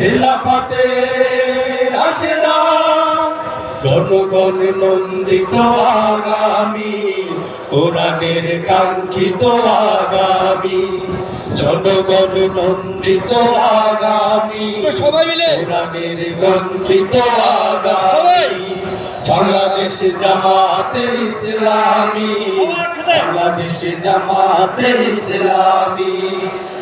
খেলাফতে রাশেদা জনগণ নন্দিত আগামী কোরআনের কাঙ্ক্ষিত আগামী জনগণ নন্দিত আগামী সবাই মিলে কোরআনের কাঙ্ক্ষিত আগামী সবাই। বাংলাদেশ জামাতে ইসলামী। বাংলাদেশ জামাতে ইসলামী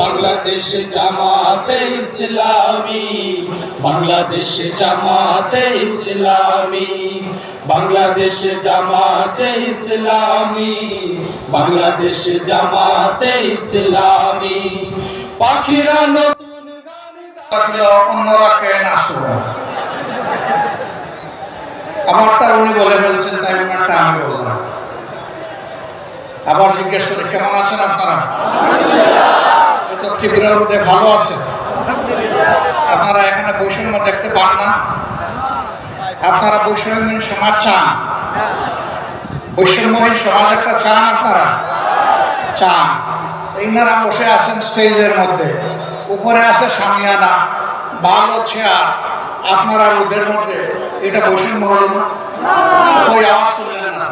বাংলাদেশ জামাতে ইসলামী, বাংলাদেশ জামাতে ইসলামী, বাংলাদেশ জামাতে ইসলামী, বাংলাদেশ জামাতে ইসলামী। পাখিরা নতুন অন্যরা কেন আসব? আমারটা উনি বলে ফেলছেন, তাই ওনারটা আমি বললাম। আবার জিজ্ঞেস করে, কেমন আছেন আপনারা? ত্রিপুরার মধ্যে ভালো আছেন আপনারা এখানে বৈষম্য দেখতে পান না। আপনারা বৈষম্যহীন সমাজ চান। বৈষম্যহীন সমাজ একটা চান আপনারা? চান। ইনারা বসে আছেন স্টেজের মধ্যে। উপরে আছে সামিয়ানা ভালো চেয়ার আপনারা ওদের মধ্যে, এটা বৈষম্য হলো না? ওই আওয়াজ তুললেন না।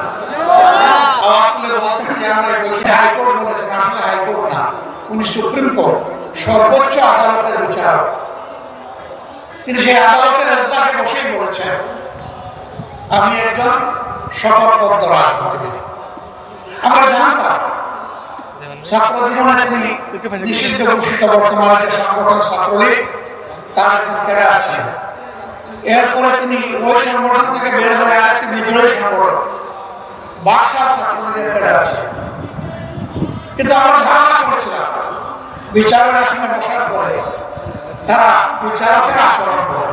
আওয়াজ তুলে বলতেন যে আমরা হাইকোর্ট বলেছেন, আসলে হাইকোর্ট না। উনি সুপ্রিম কোর্ট, সর্বোচ্চ আদালতের বিচারক। তিনি সেই আদালতের এজলাসে বসেই বলেছেন আমি একজন শপথবদ্ধ রাজনীতিবিদ। আমরা জানতাম, ছাত্র জীবনে তিনি নিষিদ্ধ ঘোষিত বর্তমানে যে সংগঠন ছাত্রলীগ, তার একজন আছেন এরপরে তিনি ওই সংগঠন থেকে বের হয়ে আরেকটি বিদ্রোহী সংগঠন, বাদশাহ ছাত্রলীগের কিন্তু আমরা ধারণা করেছিলাম বিচারের আসনে বসার পরে তারা বিচারকের আচরণ করে।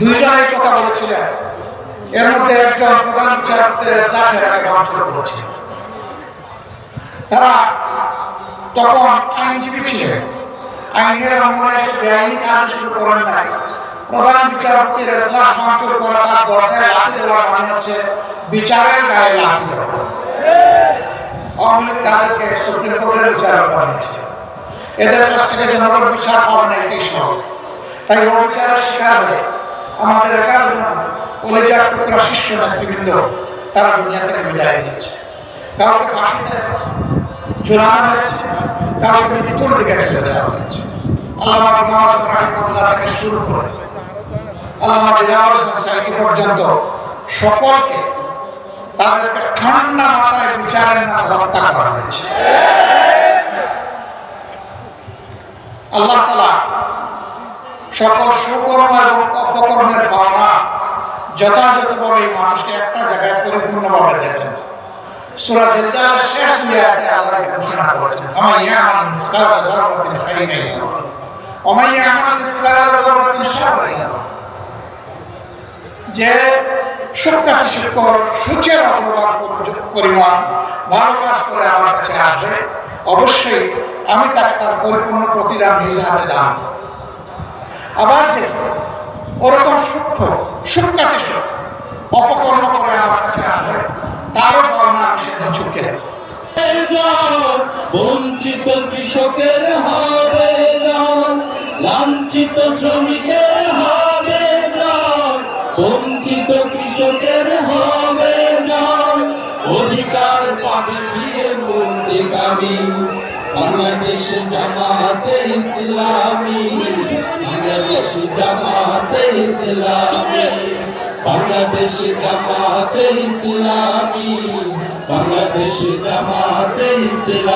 দুইজন কথা বলেছিলেন, এর মধ্যে একজন প্রধান বিচারপতির তারা তখন আইনজীবী ছিলেন, আইনের করেন নাই, প্রধান বিচারপতির এজলাস ভাঙচুর করা তার দরজায় লাথি দেওয়া মানে হচ্ছে বিচারের গায়ে লাথি দেওয়া। আওয়ামী তাদেরকে সুপ্রিম কোর্টের বিচারক বানিয়েছে এদের কাছ থেকে জনগণ বিচার পাবে না এটাই সহজ। তাই ও বিচারের শিকার হয়ে আমাদের এগারো জন কলেজার টুকরা শিষ্য নেতৃবৃন্দ তারা দুনিয়া থেকে বিদায় নিয়েছে। কাউকে ফাঁসিতে ঝুলানো হয়েছে কাউকে মৃত্যুর দিকে ঠেলে দেওয়া হয়েছে। আল্লামা মোহাম্মদ রাহিমুল্লাহ থেকে শুরু করে আল্লামা দিলাওয়ার সোসাইটি পর্যন্ত সকলকে তাদেরকে ঠান্ডা মাথায় বিচারের নামে হত্যা করা হয়েছে। আল্লাহ তালা সকল সুকর্ম এবং অপকর্মের পাওনা যথাযথভাবে এই মানুষকে একটা জায়গায় পরিপূর্ণভাবে শাররান যে সুখ্যাতি শিক্ষক সূচের অগ্রভাগ পরিমাণ ভালো কাজ করে আমার কাছে আসবে। অবশ্যই আমি তাকে তার পরিপূর্ণ প্রতিদান নিজ হাতে আবার যে ওরকম সূক্ষ্ম সুখ্যাতি সূক্ষ্ম অপকর্ম করে আমার কাছে আসবে, তারও পাওনা আমি সেদিন চুকে বঞ্চিত কৃষকের হবে লাঞ্ছিত শ্রমিকের হবে বঞ্চিত কৃষকের হবে যান অধিকার পাবে মুক্তি কামি বাংলাদেশ জামাতে ইসলামী। বাংলাদেশ জামাতে ইসলামী। বাংলাদেশ জামাতে ইসলামী। বাংলাদেশ জামাতে ইসলামী।